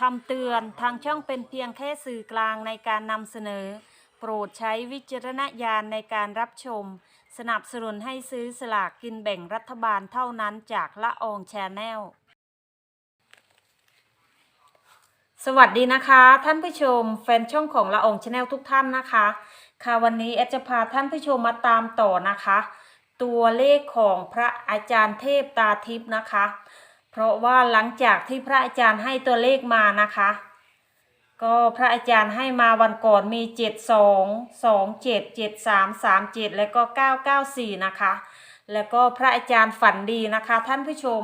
คำเตือนทางช่องเป็นเพียงแค่สื่อกลางในการนำเสนอ โปรดใช้วิจารณญาณในการรับชม สนับสนุนให้ซื้อสลากกินแบ่งรัฐบาลเท่านั้นจากละอองแชนแนลสวัสดีนะคะ ท่านผู้ชม แฟนช่องของละอองชาแนลทุกท่านนะคะ ค่ะวันนี้แอดจะพาท่านผู้ชมมาตามต่อนะคะ ตัวเลขของพระอาจารย์เทพตาทิพย์นะคะ เพราะว่าหลังจากที่พระอาจารย์ให้ตัวเลขมานะคะ ก็พระอาจารย์ให้มาวันก่อนมีเจ็ดสองสองเจ็ดเจ็ดสามสามเจ็ดแล้วก็เก้าเก้าสี่นะคะ แล้วก็พระอาจารย์ฝันดีนะคะท่านผู้ชม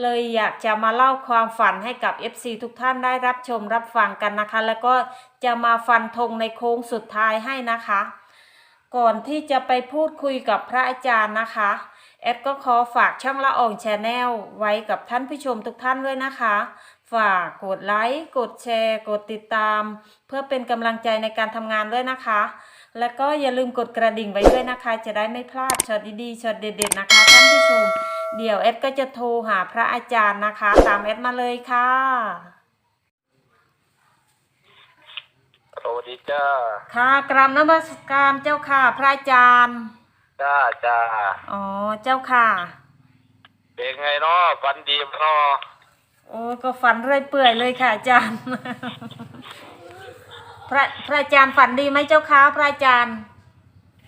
เลยอยากจะมาเล่าความฝันให้กับ FC ทุกท่านได้รับชมรับฟังกันนะคะ แล้วก็จะมาฟันธงในโค้งสุดท้ายให้นะคะ ก่อนที่จะไปพูดคุยกับพระอาจารย์นะคะ แอดก็ขอฝากช่องละอองแชนแนลไว้กับท่านผู้ชมทุกท่านด้วยนะคะ ฝากกดไลค์ กดแชร์ กดติดตาม เพื่อเป็นกำลังใจในการทำงานด้วยนะคะ แล้วก็อย่าลืมกดกระดิ่งไว้ด้วยนะคะ จะได้ไม่พลาดช็อตดีๆช็อตเด็ดๆนะคะท่านผู้ชม เดี๋ยวแอดก็จะโทรหาพระอาจารย์นะคะ ตามแอดมาเลยค่ะสวัสดีจ้าค่ะกราบนมัสการเจ้าค่ะ พระอาจารย์ จ้าจ้าอ๋อ เจ้าค่ะ เป็นไงเนาะฝันดีมั้ยเนาะโอ้ก็ฝันเรื่อยเปื่อยเลยค่ะอาจารย์ พระพระอาจารย์ฝันดีไหมเจ้าค่ะพระอาจารย์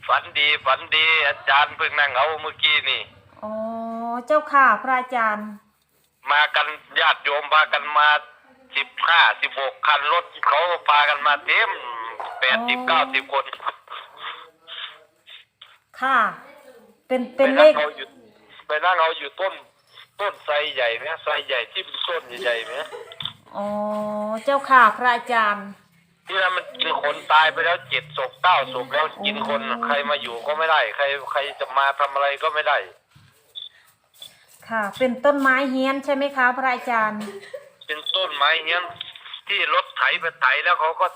ฝันดีฝันดี อาจารย์เพิ่งนั่งเอาเมื่อกี้นี่อ๋อเจ้าค่ะพระอาจารย์ มากันญาติโยมพากันมาสิบห้าสิบหกคันรถเขาพากันมาเต็มแปดสิบเก้าสิบคน ค่ะ เป็นไปเป็นเลนั่งขเอาอยู่ไปนั่งเอาอยู่ต้น ต้นไทรใหญ่ไหมไทรใหญ่ที่เป็นต้นใหญ่ๆไหมอ๋อ เจ้าค่ะพระอาจารย์ ที่นั่นมันกินคนตายไปแล้วเจ็ดศพเก้าศพแล้วกินคนใครมาอยู่ก็ไม่ได้ ใครใครจะมาทำอะไรก็ไม่ได้ ค่ะ เป็นต้นไม้เฮี้ยนใช่ไหมคะพระอาจารย์ เป็นต้นไม้เงี้ยที่รถไถไปไถแล้วเขาก็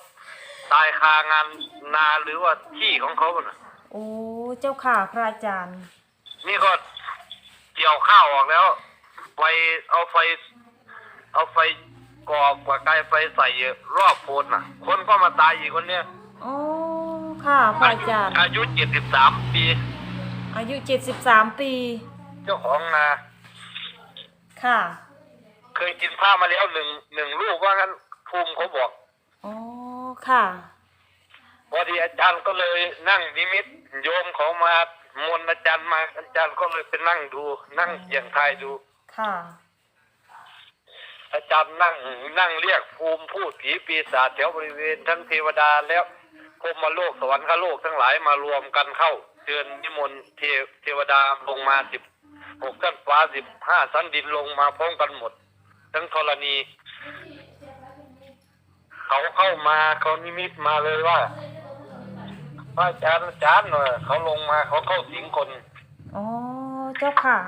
ตายคางานนาหรือว่าที่ของเขาน่ะ โอ้เจ้าค่ะพระอาจารย์ นี่ก็เกี่ยวข้าวออกแล้ว ไฟเอาไฟ เอาไฟก่อกว่าไกลไฟใส่รอบโพนน่ะ คนก็มาตายอีกคนเนี้ยโอ้ค่ะพระอาจารย์ อายุเจ็ดสิบสามปี อายุเจ็ดสิบสามปี เจ้าของนาค่ะ เคยกินข้าวมาแล้วหนึ่งหนึ่งลูกว่างั้นภูมิเขาบอก โอ้ค่ะ พอดีอาจารย์ก็เลยนั่งนิมิต โยมเขามามนต์อาจารย์มาอาจารย์ก็เลยไปนั่งดู นั่งเสียงทายดู ค่ะ อาจารย์นั่งนั่งเรียกภูมิพูดผีปีศาจแถวบริเวณทั้งเทวดาแล้วพรหมโลกสวรรคโลกทั้งหลายมารวมกันเข้าเชิญนิมนต์เทเทวดาลงมาสิบหกชั้นฟ้าสิบห้าชั้นดินลงมาพร้อมกันหมด ทั้งธรณี เขาเข้ามาเขานิมิตมาเลยว่า พระอาจารย์อาจารย์เนอะเขาลงมาเขาเข้าสิงคนโอ้เจ้าค่ะ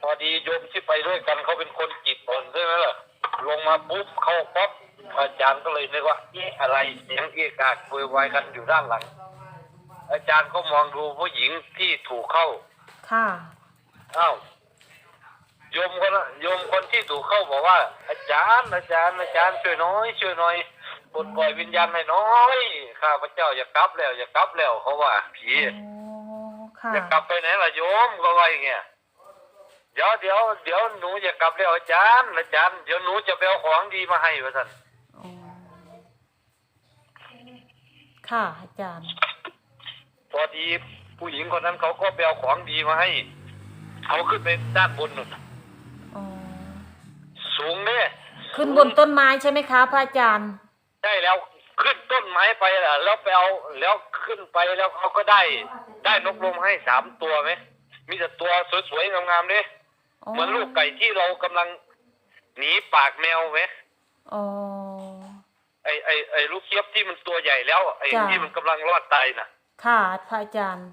พอดีโยมที่ไปด้วยกันเขาเป็นคนจิตอ่อนใช่ไหมล่ะลงมาปุ๊บเข้าป๊อปอาจารย์ก็เลยนึกว่าเอ๊ะอะไรเสียงเอกากโวยวายกันอยู่ด้านหลัง อาจารย์ก็มองดูผู้หญิงที่ถูกเข้าค่ะอ้าวโยมคนละโยมคนที่ถูกเข้าบอกว่า อาจารย์อาจารย์อาจารย์ช่วยน้อยช่วยหน่อยปลดปล่อยวิญญาณให้น้อย ข้าพเจ้าอย่ากลับแล้ว อย่ากลับแล้วเขาว่าผีโอ้ค่ะจะกลับไปไหนล่ะโยมก็ว่าอย่างเงี้ยเดี๋ยวเดี๋ยวเดี๋ยวหนูจะกลับแล้วอาจารย์อาจารย์เดี๋ยวหนูจะไปเอาของดีมาให้วะท่านโอ้ค่ะอาจารย์ พอดีผู้หญิงคนนั้นเขาก็ไปเอาของดีมาให้เขาขึ้นไปด้านบนนู่นอ๋อสูงเนี่ยขึ้นบนต้นไม้ใช่ไหมคะพระอาจารย์ ได้แล้ว ขึ้นต้นไม้ไปล่ะ แล้วไปเอาแล้วขึ้นไปแล้วเขาก็ได้ ได้นกลมให้สามตัวไหมมีแต่ตัวสวยๆงามๆเนี่ยอ๋อเหมือนลูกไก่ที่เรากำลังหนีปากแมวไหมอ๋อไอไอไอลูกเคียบที่มันตัวใหญ่แล้วไอจ้ะที่มันกำลังรอดตายน่ะ ค่ะพระอาจารย์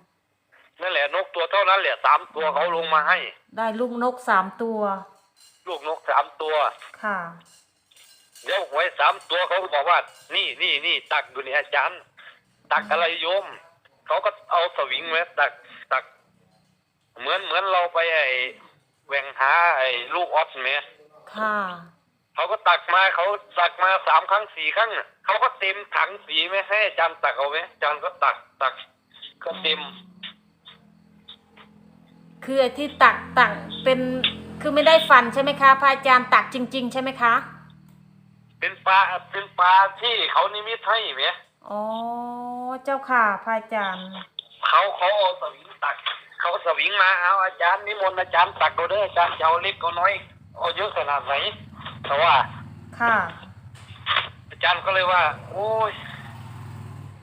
นั่นแหละนกตัวเท่านั้นแหละสามตัวเขาลงมาให้ ได้ลูกนกสามตัว ลูกนกสามตัว ค่ะ เดี๋ยวหวยสามตัวเขาก็บอกว่า นี่นี่นี่ตักดูนี่อาจารย์ ตักอะไรโยม เขาก็เอาสวิงไว้ตักตัก เหมือนเหมือนเราไปไอแหว่งหาไอลูกออสเมค่ะเเขาก็ตักมาเขาตักมาสามครั้งสี่ครั้งอะเขาก็เต็มถังสีไหมให้อาจารย์ตักเอาไหมอาจารย์ก็ตักตัก ก็เต็ม คือไอ้ที่ตักตักเป็น คือไม่ได้ฟันใช่ไหมคะพระอาจารย์ตักจริง ๆ ใช่ไหมคะ เป็นปลาเป็นปลาที่เขานิมิตให้ไหมอ๋อ เจ้าค่ะพระอาจารย์เขาเขาเอาสวิงตัก เขาสวิงมาเอาอาจารย์นิมนต์อาจารย์ตักเอาเด้ออาจารย์จะเอาเล็กเอาน้อยเอาเยอะขนาดไหนแต่ว่า ค่ะ อาจารย์ก็เลยว่า โอ้ย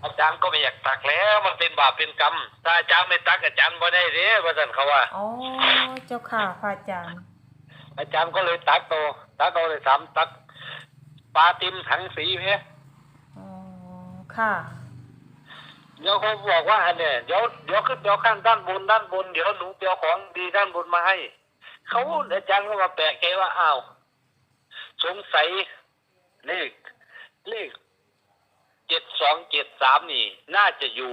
อาจารย์ก็ไม่อยากตักแล้ว มันเป็นบาปเป็นกรรมถ้าอาจารย์ไม่ตักอาจารย์บ่ได้เด้ว่าซั่นเขาว่าอ๋อเจ้าค่ะพระอาจารย์ อาจารย์ก็เลยตักโตตักเอาเลยสามตัก ปลาติมถังสีเพ่อ๋อค่ะ เดี๋ยวเขาบอกว่าอันเนี่ยเดี๋ยวเดี๋ยวขึ้นเดี๋ยวข้างด้านบนด้านบนเดี๋ยวหนูเดี๋ยวของดีด้านบนมาให้ เขาอาจารย์ก็มาแปลกใจว่าอ้าวสงสัยเลขเลขเจ็ดสองเจ็ดสามนี่ น่าจะอยู่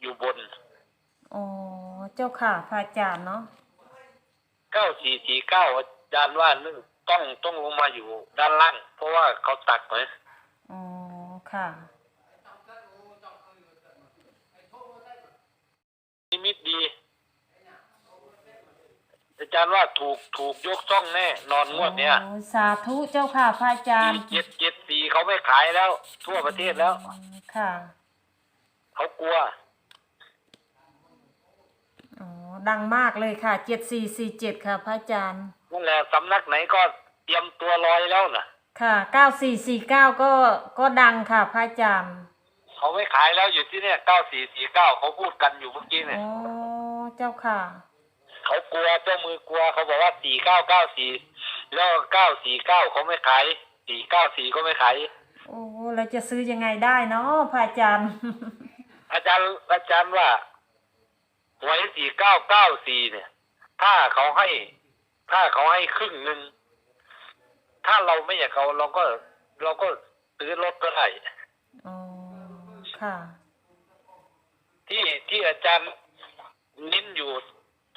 อยู่บนอ๋อเจ้าค่ะพระอาจารย์เนาะเก้าสี่สี่เก้าอาจารย์ว่านึงต้องต้องลงมาอยู่ด้านล่าง เพราะว่าเขาตักไหมอ๋อค่ะ นิมิตดี อาจารย์ว่าถูกถูกยกช่องแน่ นอนงวดเนี้ยโอ้สาธุเจ้าค่ะพระอาจารย์เจ็ดเจ็ดสี่เขาไม่ขายแล้ว ทั่วประเทศแล้วอืมค่ะ เขากลัว อ๋อ ดังมากเลยค่ะ เจ็ดสี่สี่เจ็ดค่ะพระอาจารย์ นั่นแหละสำนักไหนก็เตรียมตัวลอยแล้วน่ะ ค่ะเก้าสี่สี่เก้าก็ก็ดังค่ะพระอาจารย์เขาไม่ขายแล้วอยู่ที่เนี่ยเก้าสี่สี่เก้าเขาพูดกันอยู่เมื่อกี้เนี่ย อ๋อเจ้าค่ะ เขากลัวเจ้ามือกลัวเขาบอกว่าสี่เก้าเก้าสี่แล้วเก้าสี่เก้าเขาไม่ขายสี่เก้าสี่ก็ไม่ขายโอ้แล้วจะซื้อยังไงได้เนาะพระอาจารย์ อาจารย์อาจารย์ว่าหวยสี่เก้าเก้าสี่เนี่ย ถ้าเขาให้ ถ้าเขาให้ครึ่งหนึ่ง ถ้าเราไม่อยากเอาเราก็เราก็ซื้อรถก็ได้อ๋อค่ะ ที่ที่อาจารย์เน้นอยู่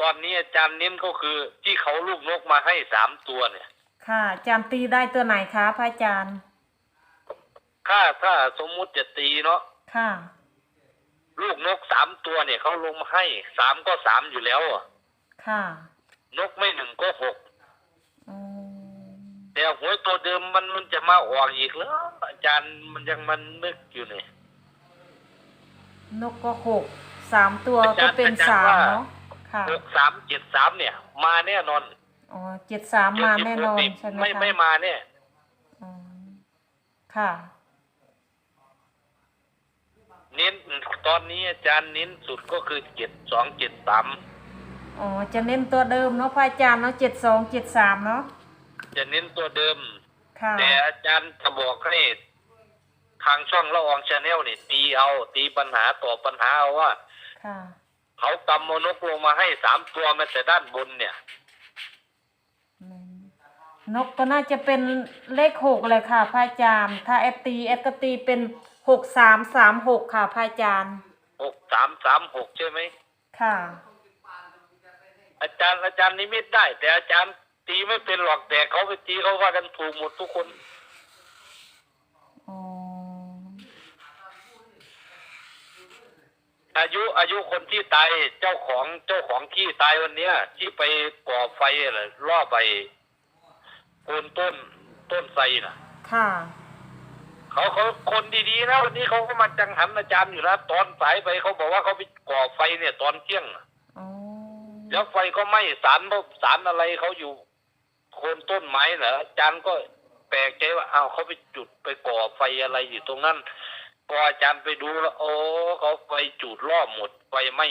ตอนนี้อาจารย์เน้นก็คือ ที่เขาลูกนกมาให้สามตัวเนี่ย ค่ะอาจารย์ตีได้ตัวไหนคะพระอาจารย์ถ้าถ้าสมมุติจะตีเนาะค่ะ ลูกนกสามตัวเนี่ยเขาลงมาให้สามก็สามอยู่แล้วอะค่ะ นกไม่หนึ่งก็หก อืม แต่หวยตัวเดิมมันมันจะมาออกอีกแล้วอาจารย์มันยังมันนึกอยู่เนี่ยนกก็หกสามตัวอาจารย์ก็เป็นอาจารย์สามว่าเนาะค่ะหกสามเจ็ดสามเนี่ย มาแน่นอนอ๋อเจ็ดสามมาแน่นอนเจ็ดใช่ไหมไม่คะไม่มาเนี่ยอืมค่ะ เน้นตอนนี้อาจารย์เน้นสุดก็คือเจ็ดสองเจ็ดสามอ๋อจะเน้นตัวเดิมเนาะพระอาจารย์เนาะเจ็ดสองเจ็ดสามเนาะ จะเน้นตัวเดิม ค่ะแต่อาจารย์จะบอกให้ทางช่องละอองชาแนลนี่ตีเอา ตีปัญหาต่อปัญหาเอาว่า ค่ะเขากำมนกลงมาให้สามตัวมาแต่ด้านบนเนี่ย อืมนกก็น่าจะเป็นเลขหกเลยค่ะพระอาจารย์ถ้าแอดตีแอดก็ตีเป็นหกสามสามหกค่ะพระอาจารย์หกสามสามหกใช่ไหม ค่ะ อาจารย์อาจารย์นิมิตได้ แต่อาจารย์ ตีไม่เป็นหรอกแต่เขาไปตีเขาว่ากันถูกหมดทุกคนอ๋ออายุอายุคนที่ตายเจ้าของเจ้าของที่ตายวันเนี้ย ที่ไปก่อไฟอะไรล่อไปโคนต้นต้นไทรน่ะ ค่ะเขาเขาคนดีๆนะวันนี้เขาก็มาจังหันอาจารย์อยู่นะตอนสายไปเขาบอกว่าเขาไปก่อไฟเนี่ย ตอนเที่ยงน่ะอ๋อแล้วไฟก็ไหม้สารสารอะไรเขาอยู่โคนต้นไม้เหรออาจารย์ก็แปลกใจว่าอ้าวเขาไปจุดไปก่อไฟอะไรอยู่ตรงนั้นพออาจารย์ไปดูแล้วโอ้เขาไฟจุดรอบหมดไฟไหม้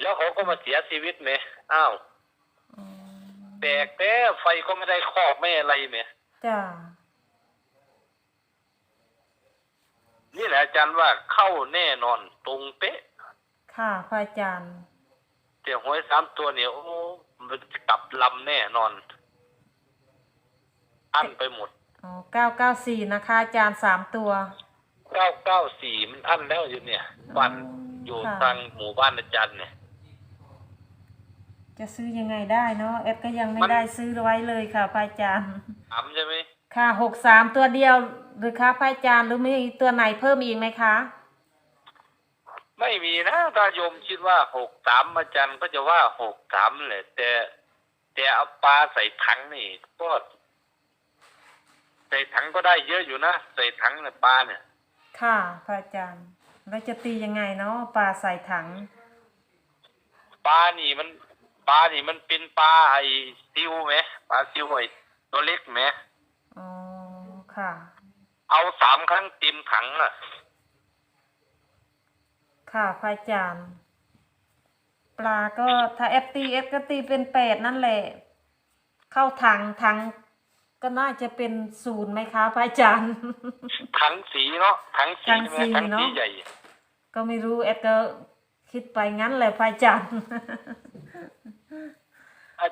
แล้วเขาก็มาเสียชีวิตไหมอ้าวอ๋อแปลกแต่ไฟก็ไม่ได้ครอบไม่อะไรไหมจ้านี่แหละอาจารย์ว่าเข้าแน่นอนตรงเป๊ะ ค่ะพระอาจารย์แต่หวยสามตัวเนี่ยโอ้ มันกลับลำแน่นอน อันไปหมดอ๋อเก้าเก้าสี่นะคะอาจารย์สามตัว เก้าเก้าสี่มันอันแล้วอยู่เนี่ยบ้านอ๋ออยู่ค่ะ ทางหมู่บ้านอาจารย์เนี่ย จะซื้อยังไงได้เนาะเอฟก็ยังไม่มัน ได้ซื้อไว้เลยค่ะพระอาจารย์ ถามใช่ไหมค่ะหกสามตัวเดียวหรือคะพระอาจารย์หรือมีตัวไหนเพิ่มอีกไหมคะ ไม่มีนะถ้าโยมคิดว่าหกสามอาจารย์ก็จะว่าหกสามแหละ แต่แต่เอาปลาใส่ถังนี่ก็ใส่ถังก็ได้เยอะอยู่นะใส่ถังเนี่ยปลาเนี่ย ค่ะพระอาจารย์ แล้วจะตียังไงเนาะปลาใส่ถัง ปลานี่มันปลานี่มันเป็นปลาไอ้ซิวไหมปลาซิวไอ้ตัวเล็กไหมอ๋อค่ะ เอาสามครั้งเต็มถังอะ ค่ะพระอาจารย์ ปลาก็ถ้าเอฟตีเอฟก็ตีเป็นแปดนั่นแหละ เข้าถังถังก็น่าจะเป็นศูนย์ไหมคะพระอาจารย์ถังสีเนาะถังสีถังสีไหมถังสีเนอะใหญ่ก็ไม่รู้เอฟก็คิดไปงั้นแหละพระอาจารย์ อา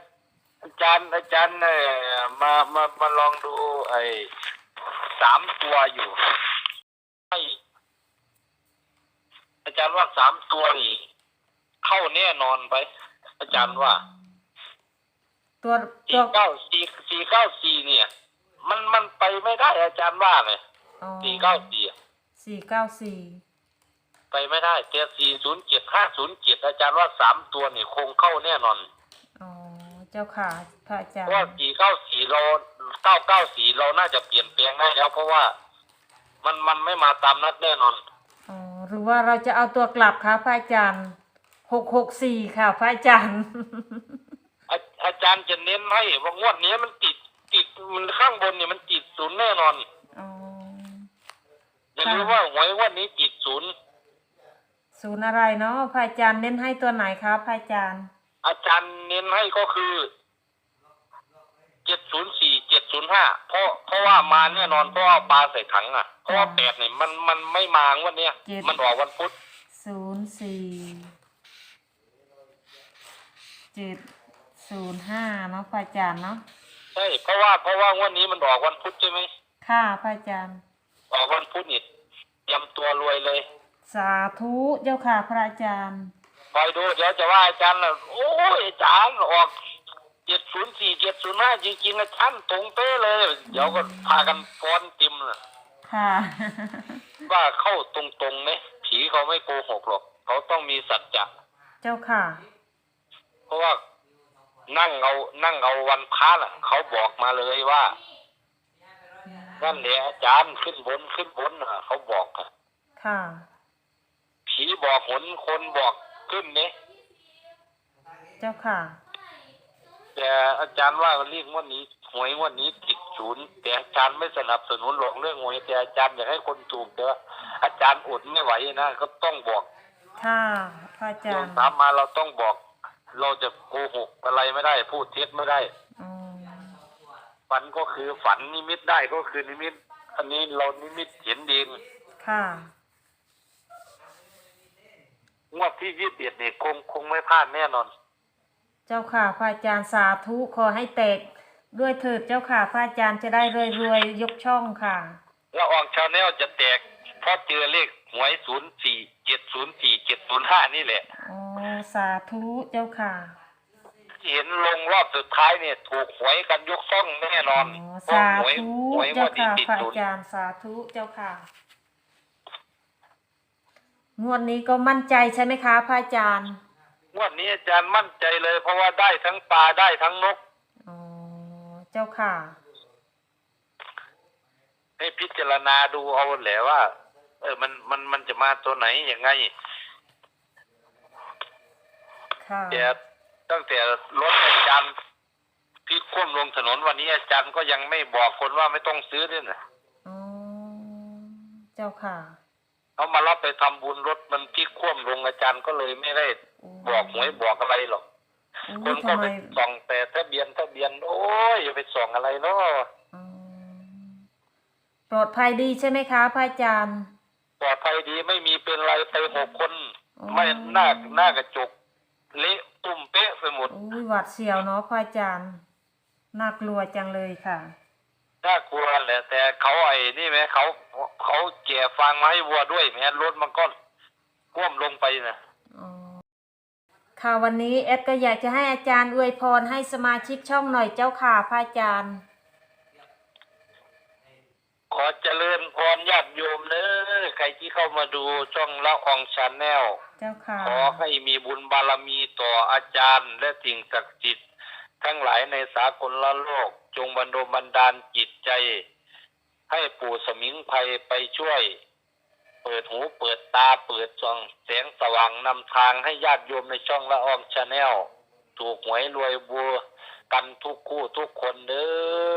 อาจารย์อาจารย์เอ่อมามามาลองดูไอ้สามตัวอยู่ให้อาจารย์ว่าสามตัวนี่เข้าแน่นอนไป อาจารย์ว่าตัวสี่ตัวเก้าสี่สี่เก้าสี่เนี่ย มันมันไปไม่ได้อาจารย์ว่าไงอ๋อสี่เก้าสี่อะสี่เก้าสี่ไปไม่ได้แต่สี่ศูนย์เจ็ดห้าศูนย์เจ็ดอาจารย์ว่าสามตัวนี่คงเข้าแน่นอนอ๋อเจ้าค่ะพระอาจารเพย์ราะว่าสี่เก้าสี่เราเก้าเก้าสี่เราน่าจะเปลี่ยนแปลงได้แล้วเพราะว่า มันมันไม่มาตามนัดแน่นอน อ๋อหรือว่าเราจะเอาตัวกลับคะพระอาจารย์หกหกสี่ค่ะพระอาจารย์ อาอาจารย์จะเน้นให้ว่างวดนี้มันติดติดมันข้างบนเนี่ยมันติดศูนย์แน่นอน อ๋อ อย่าค่ะลืมว่าหวยงวันนี้ติดศูนย์ศูนย์อะไรเนาะพระอาจารย์เน้นให้ตัวไหนครับพระอาจารย์อาจารย์เน้นให้ก็คือเจ็ดศูนย์สี่เจ็ด ศูนย์ห้าเพราะเพราะว่ามาแน่นอนเพราะว่าปลาใส่ถังอะเพราะว่าแปดเนี่ยมันมันไม่มางวันเนี้ยเจ็ด มันออกวันพุธศูนย์สี่เจ็ดศูนย์ห้าเนาะพระอาจารย์เนาะใช่เพราะว่าเพราะว่างวันนี้มันออกวันพุธใช่ไหมค่ะพระอาจารย์ ออกวันพุธนี่เตรียมตัวรวยเลยสาธุเจ้าค่ะพระอาจารย์ คอยดูเดี๋ยวจะว่าอาจารย์น่ะโอ้ยอาจารย์ออก เจ็ดศูนย์สี่เจ็ดศูนย์ห้าจริงๆอาจารย์ตรงเป๊ะเลย เดี๋ยวก็พากันฟ้อนติมน่ะค่ะ ว่าเข้าตรงๆเนี่ยผีเขาไม่โกหกหรอก เขาต้องมีสัจจะเจ้าค่ะ เพราะว่านั่งเอานั่งเอาวันพระน่ะ เขาบอกมาเลยว่านั่นแหละอาจารย์ขึ้นบนขึ้นบนน่ะ เขาบอกอะค่ะ ผีบอกหนคนบอกขึ้นเนี่ยเจ้าค่ะ แต่อาจารย์ว่าเรียกงวันนี้หวยงวันนี้ติดศูนย์แต่อาจารย์ไม่สนับสนุนหรอกเรื่องหวยแต่อาจารย์อยากให้คนถูกแต่ว่าอาจารย์อดไม่ไหวนะก็ต้องบอกค่ะพระอาโยจามรย์ถามมาเราต้องบอก เราจะโกหกอะไรไม่ได้ พูดเท็จไม่ได้อืมฝันก็คือฝันนิมิตได้ก็คือนิมิต อันนี้เรานิมิตเห็นเองค่ะงวดที่ยี่สิบเอ็ดเนี่ยคงคงไม่พลาดแน่นอน เจ้าค่ะพระอาจารย์สาธุขอให้แตกด้วยเถิดเจ้าค่ะพระอาจารย์จะได้รวยรวยๆยกช่องค่ะแล้วออกชาแนลจะแตกเพราะเจอเลขหวยศูนย์สี่เจ็ดศูนย์สี่เจ็ดศูนย์ห้านี่แหละอ๋อสาธุเจ้าค่ะที่เห็นลงรอบสุดท้ายเนี่ยถูกหวยกันยกซ่องแน่นออ๋นอเพราะสาหวยธุหวยงเจ้าวดนี้ค่ะติดพระศูอานย์จารย์สาธุเจ้าค่ะงวดนี้ก็มั่นใจใช่ไหมคะพระอาจารย์ งวดนี้อาจารย์มั่นใจเลย เพราะว่าได้ทั้งปลาได้ทั้งนก อ๋อ เจ้าค่ะ ให้พิจารณาดูเอาแหละว่า เออ มันมันมันจะมาตัวไหนยังไงค่ะแต่ตั้งแต่รถอาจารย์พลิกคว่ำลงถนนวันนี้อาจารย์ก็ยังไม่บอกคนว่าไม่ต้องซื้อด้วยนะอ๋อ เจ้าค่ะ เขามารับไปทำบุญรถมันพลิกคว่ำลงอาจารย์ก็เลยไม่ได้บอกหวยบอกอะไรหรอกโอ้คนยก็ทำไมไปส่องแต่ทะเบียนทะเบียน โอ้ยอย่าไปส่องอะไรเนาะอ๋อปลอดภัยดีใช่ไหมคะพระอาจารย์ปลอดภัยดีไม่มีเป็นไรไปหกคนอ๋อไม่หน้าหน้ากระจกเละตุ่มเป๊ะไปหมดโอ้ยหวัดเสียวเนาะพระอาจารย์น่ากลัวจังเลยค่ะ น่ากลัวแหละ แต่เขาไอ้นี่ไหมเขาเขาแก่ฟางมาให้วัวด้วยแม้รถมันก็ก้มลงไปนะอ๋อค่ะวันนี้เอดก็อยากจะให้อาจารย์อวยพรให้สมาชิกช่องหน่อยเจ้าค่ะพระอาจารย์ ขอเจริญพรญาติโยมเด้อใครที่เข้ามาดูช่องละอองชาแนลเจ้าค่ะขอให้มีบุญบารมีต่ออาจารย์ และสิ่งศักดิ์สิทธิ์ทั้งหลายในสากลละโลก จงบันดลบันดาลจิตใจ ให้ปู่สมิงภัยไปช่วย เปิดหูเปิดตาเปิดส่องแสงสว่างนำทางให้ญาติโยมในช่องละอองชาแนลถูกหวยรวยบัวกันทุกคู่ทุกคนเด้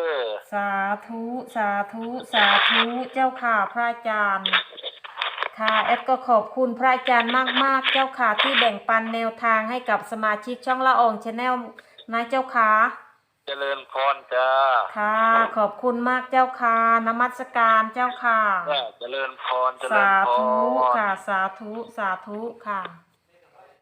อ สาธุ สาธุ สาธุ เจ้าค่ะพระอาจารย์ ค่ะแอดก็ขอบคุณพระอาจารย์มาก ๆ เจ้าค่ะที่แบ่งปันแนวทางให้กับสมาชิกช่องละอองชาแนลนะเจ้าค่ะ เจริญพรจ้าค่ะ ขอบคุณมากเจ้าค่ะนมัสการเจ้าค่ะ เจริญพรเจริสาญพธุรค่ะ สาธุ สาธุค่ะ